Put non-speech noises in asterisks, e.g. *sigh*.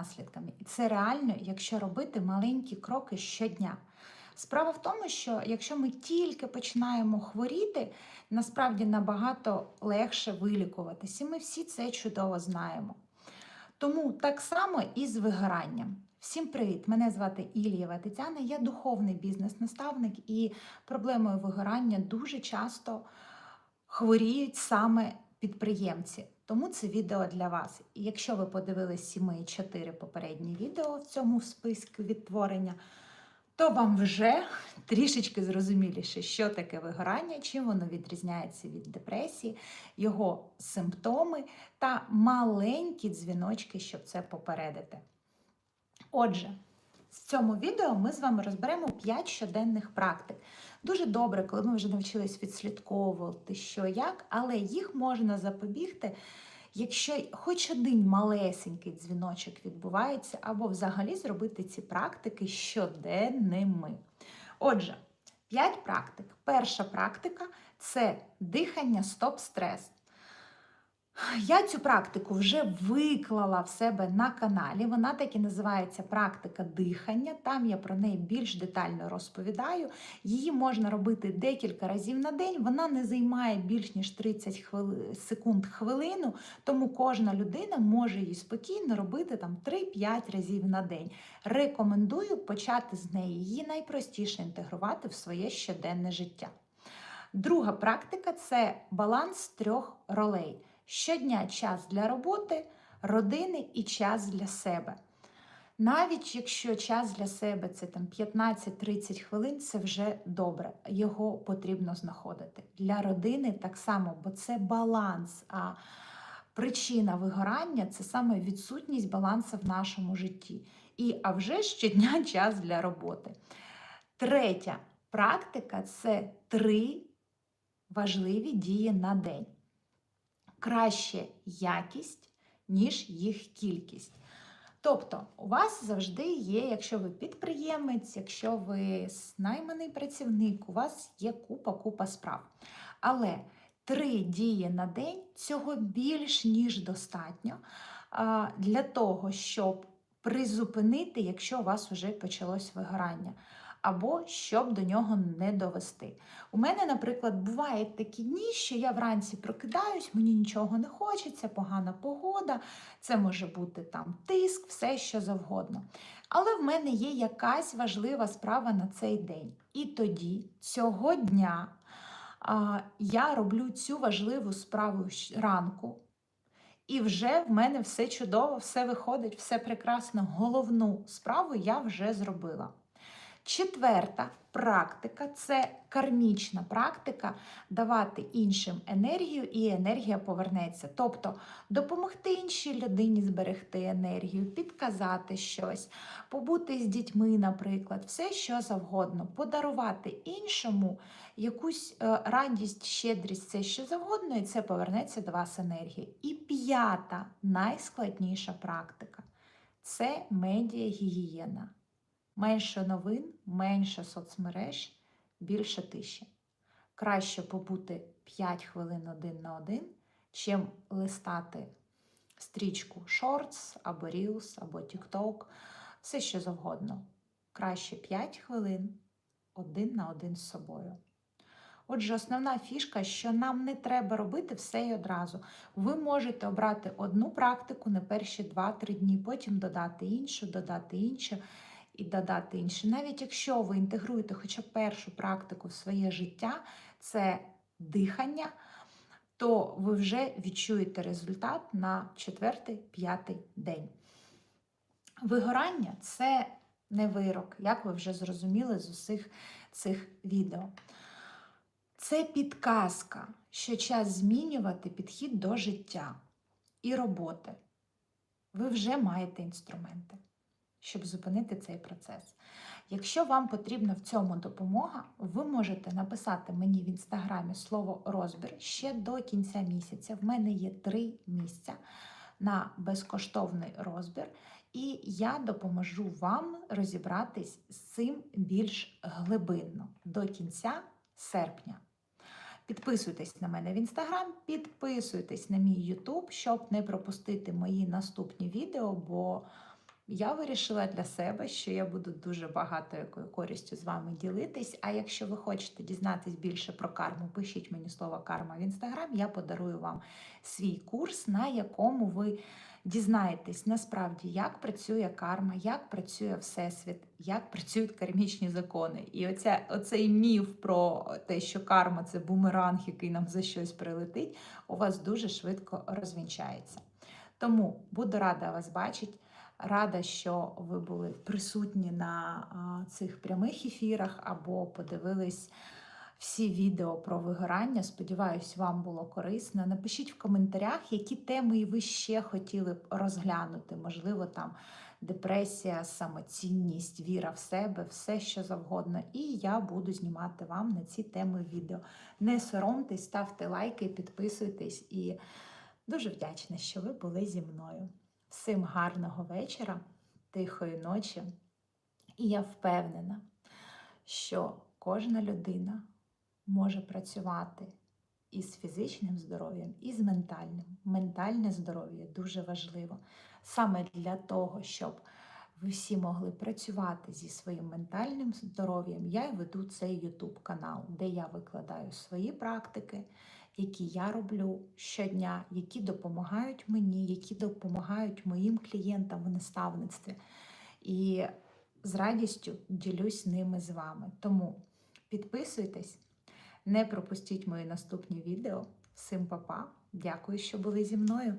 наслідками. І це реально, якщо робити маленькі кроки щодня. Справа в тому, що якщо ми тільки починаємо хворіти, насправді набагато легше вилікуватись. І ми всі це чудово знаємо. Тому так само і з вигоранням. Всім привіт! Мене звати Ілієва Тетяна, я духовний бізнес-наставник, і проблемою вигорання дуже часто хворіють саме підприємці. Тому це відео для вас. І якщо ви подивились всі мої чотири попередні відео в цьому списку відтворення, то вам вже трішечки зрозуміліше, що таке вигорання, чим воно відрізняється від депресії, його симптоми та маленькі дзвіночки, щоб це попередити. Отже, в цьому відео ми з вами розберемо 5 щоденних практик. Дуже добре, коли ми вже навчились відслідковувати, що як, але їх можна запобігти, якщо хоч один малесенький дзвіночок відбувається, або взагалі зробити ці практики щоденними. Отже, 5 практик. Перша практика це дихання стоп-стрес. Я цю практику вже виклала в себе на каналі. Вона так і називається практика дихання. Там я про неї більш детально розповідаю. Її можна робити декілька разів на день. Вона не займає більш ніж 30 хвили... секунд хвилину, тому кожна людина може її спокійно робити там 3-5 разів на день. Рекомендую почати з неї. Її найпростіше інтегрувати в своє щоденне життя. Друга практика це баланс трьох ролей. Щодня час для роботи, родини і час для себе. Навіть якщо час для себе це там 15-30 хвилин, це вже добре, його потрібно знаходити. Для родини так само, бо це баланс. А причина вигорання це саме відсутність балансу в нашому житті. І а вже щодня *laughs* час для роботи. Третя практика це три важливі дії на день краще якість, ніж їх кількість. Тобто, у вас завжди є, якщо ви підприємець, якщо ви найманий працівник, у вас є купа-купа справ. Але три дії на день цього більш ніж достатньо для того, щоб призупинити, якщо у вас вже почалось вигорання або щоб до нього не довести. У мене, наприклад, бувають такі дні, що я вранці прокидаюсь, мені нічого не хочеться, погана погода, це може бути там тиск, все що завгодно. Але в мене є якась важлива справа на цей день. І тоді, цього дня, я роблю цю важливу справу ранку. І вже в мене все чудово, все виходить, все прекрасно. Головну справу я вже зробила. Четверта практика це кармічна практика давати іншим енергію, і енергія повернеться. Тобто допомогти іншій людині зберегти енергію, підказати щось, побути з дітьми, наприклад, все що завгодно, подарувати іншому якусь е, радість, щедрість, все що завгодно, і це повернеться до вас енергія. І п'ята найскладніша практика це медіагігієна. Менше новин, менше соцмереж, більше тиші. Краще побути 5 хвилин один на один, чим листати стрічку Shorts або Reels, або TikTok, все що завгодно. Краще 5 хвилин один на один з собою. Отже, основна фішка, що нам не треба робити все і одразу. Ви можете обрати одну практику на перші 2-3 дні, потім додати іншу, додати іншу і додати інше. Навіть якщо ви інтегруєте хоча б першу практику в своє життя, це дихання, то ви вже відчуєте результат на четвертий-п'ятий день. Вигорання це не вирок, як ви вже зрозуміли з усіх цих відео. Це підказка, що час змінювати підхід до життя і роботи. Ви вже маєте інструменти щоб зупинити цей процес. Якщо вам потрібна в цьому допомога, ви можете написати мені в інстаграмі слово розбір ще до кінця місяця. В мене є три місця на безкоштовний розбір, і я допоможу вам розібратись з цим більш глибинно до кінця серпня. Підписуйтесь на мене в інстаграм, підписуйтесь на мій Ютуб, щоб не пропустити мої наступні відео, бо я вирішила для себе, що я буду дуже багато якою користю з вами ділитись. А якщо ви хочете дізнатись більше про карму, пишіть мені слово карма в інстаграм, я подарую вам свій курс, на якому ви дізнаєтесь насправді, як працює карма, як працює Всесвіт, як працюють кармічні закони. І оця, оцей міф про те, що карма це бумеранг, який нам за щось прилетить, у вас дуже швидко розвінчається. Тому буду рада вас бачити. Рада, що ви були присутні на цих прямих ефірах або подивились всі відео про вигорання. Сподіваюсь, вам було корисно. Напишіть в коментарях, які теми ви ще хотіли б розглянути. Можливо, там депресія, самоцінність, віра в себе, все що завгодно. І я буду знімати вам на ці теми відео. Не соромтесь, ставте лайки, підписуйтесь і дуже вдячна, що ви були зі мною. Всім гарного вечора, тихої ночі. І я впевнена, що кожна людина може працювати із фізичним здоров'ям, і з ментальним. Ментальне здоров'я дуже важливо. Саме для того, щоб ви всі могли працювати зі своїм ментальним здоров'ям, я й веду цей YouTube канал, де я викладаю свої практики, які я роблю щодня, які допомагають мені, які допомагають моїм клієнтам в наставництві. І з радістю ділюсь ними з вами. Тому підписуйтесь, не пропустіть мої наступні відео. Всім па-па. Дякую, що були зі мною.